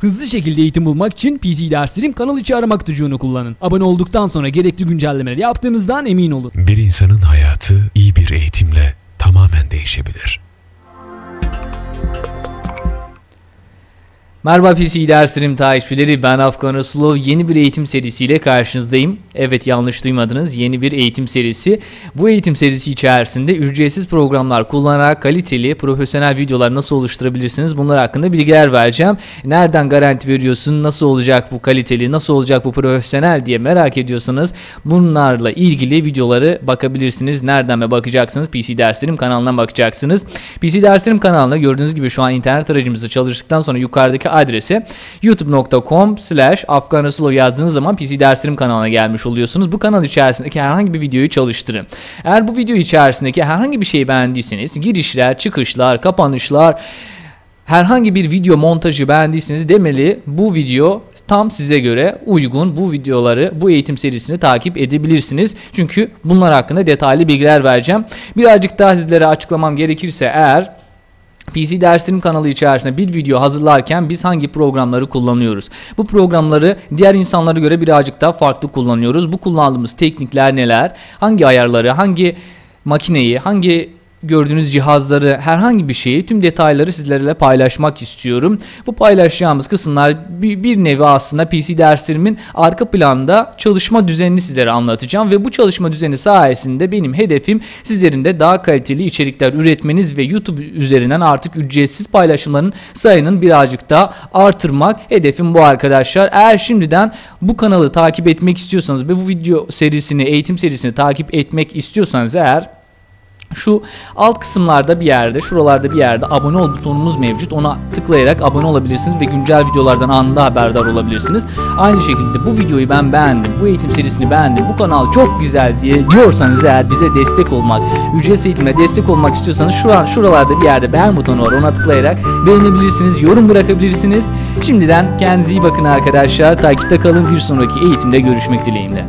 Hızlı şekilde eğitim bulmak için PC Derslerim kanal içi arama kutucuğunu kullanın. Abone olduktan sonra gerekli güncellemeleri yaptığınızdan emin olun. Bir insanın hayatı iyi bir eğitimle Merhaba PC derslerim takipçileri ben Afgan Rasulov yeni bir eğitim serisiyle karşınızdayım. Evet yanlış duymadınız yeni bir eğitim serisi. Bu eğitim serisi içerisinde ücretsiz programlar kullanarak kaliteli profesyonel videolar nasıl oluşturabilirsiniz bunlar hakkında bilgiler vereceğim. Nereden garanti veriyorsun nasıl olacak bu kaliteli nasıl olacak bu profesyonel diye merak ediyorsanız bunlarla ilgili videoları bakabilirsiniz. Nereden ve bakacaksınız PC derslerim kanalından bakacaksınız. PC derslerim kanalında gördüğünüz gibi şu an internet aracımızda çalıştıktan sonra yukarıdaki adrese youtube.com slash afganasılov yazdığınız zaman PC Derslerim kanalına gelmiş oluyorsunuz. Bu kanal içerisindeki herhangi bir videoyu çalıştırın. Eğer bu video içerisindeki herhangi bir şeyi beğendiyseniz girişler, çıkışlar, kapanışlar, herhangi bir video montajı beğendiyseniz demeli bu video tam size göre uygun bu videoları bu eğitim serisini takip edebilirsiniz. Çünkü bunlar hakkında detaylı bilgiler vereceğim. Birazcık daha sizlere açıklamam gerekirse eğer PC Derslerim kanalı içerisinde bir video hazırlarken biz hangi programları kullanıyoruz? Bu programları diğer insanlara göre birazcık daha farklı kullanıyoruz. Bu kullandığımız teknikler neler? Hangi ayarları, hangi makineyi, hangi gördüğünüz cihazları, herhangi bir şeyi, tüm detayları sizlerle paylaşmak istiyorum. Bu paylaşacağımız kısımlar bir, bir nevi aslında PC derslerimin arka planda çalışma düzenini sizlere anlatacağım ve bu çalışma düzeni sayesinde benim hedefim sizlerin de daha kaliteli içerikler üretmeniz ve YouTube üzerinden artık ücretsiz paylaşımların sayının birazcık daha artırmak. Hedefim bu arkadaşlar. Eğer şimdiden bu kanalı takip etmek istiyorsanız ve bu video serisini, eğitim serisini takip etmek istiyorsanız eğer şu alt kısımlarda bir yerde, şuralarda bir yerde abone ol butonumuz mevcut. Ona tıklayarak abone olabilirsiniz ve güncel videolardan anında haberdar olabilirsiniz. Aynı şekilde bu videoyu ben beğendim, bu eğitim serisini beğendim, bu kanal çok güzel diye diyorsanız eğer bize destek olmak, ücretsiz eğitime destek olmak istiyorsanız şu an şuralarda bir yerde beğen butonu var. Ona tıklayarak beğenebilirsiniz, yorum bırakabilirsiniz. Şimdiden kendinize iyi bakın arkadaşlar. Takipte kalın. Bir sonraki eğitimde görüşmek dileğiyle.